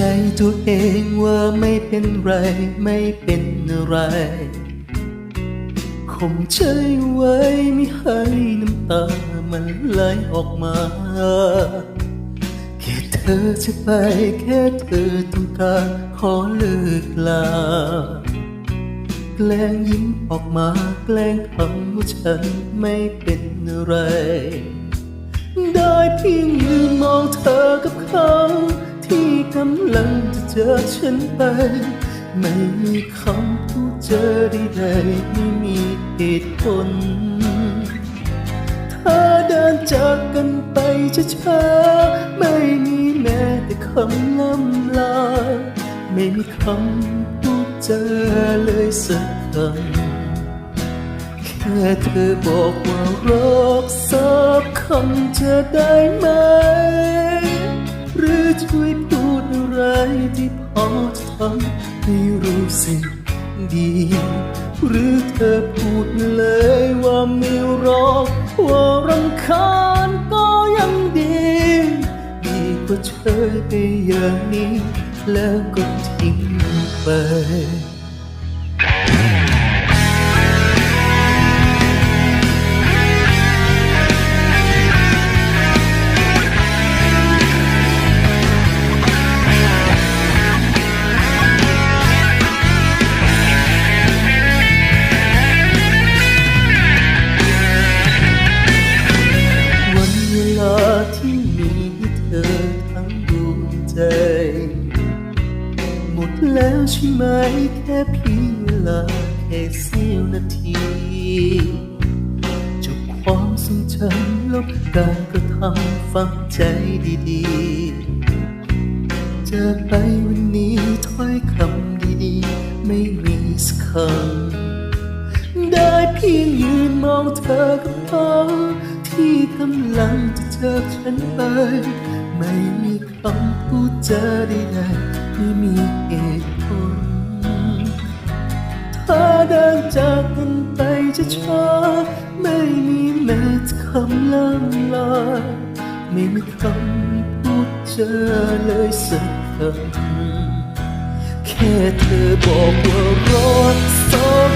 ใจตัวเองว่าไม่เป็นไรไม่เป็นอะไรคงใจไว้ไม่ให้น้ำตามันไหลออกมา แค่เธอจะไปแค่เธอต้องการขอเลิกลา แกล้งยิ้มออกมาแกล้งทำว่าฉันไม่เป็นอะไร ได้เพียงยืนมองเธอกับเขา กำลังจะเจอฉันไป ไม่มีคำพูดเจอใดๆไม่มีเหตุผลถ้าเดินจากกันไปช้าๆไม่มีแม้แต่คำล่ำลา ไม่มีคำพูดเจอเลยสักคำแค่เธอบอกว่ารักสักคำจะได้ไหม หรือช่วย ไรที่พอจะทำให้รู้สึกดี หรือเธอพูดเลยว่าไม่รอกว่ารำคาญก็ยังดี ดีกว่าเฉยไปอย่างนี้ แล้วก็ทิ้งไป วงใจหมดแล้วใช่ไหมแค่เพียงเวลาแค่เสี้ยวนาทีจบความทรงจำลบการกระทำฟังใจดีๆ จะไปวันนี้ถ้อยคำดีๆ ไม่มีสักคำได้เพียงยืนมองเธอกับเขาที่กำลังจะจากฉันไป ไม่มีคำพูดจาใดๆไม่มีเหตุผลถ้าเดินจากกันไปจะช้าๆไม่มีแม้คำล่ำลาไม่มีคำพูดเจอเลยสักคำแค่เธอบอกว่ารักสักค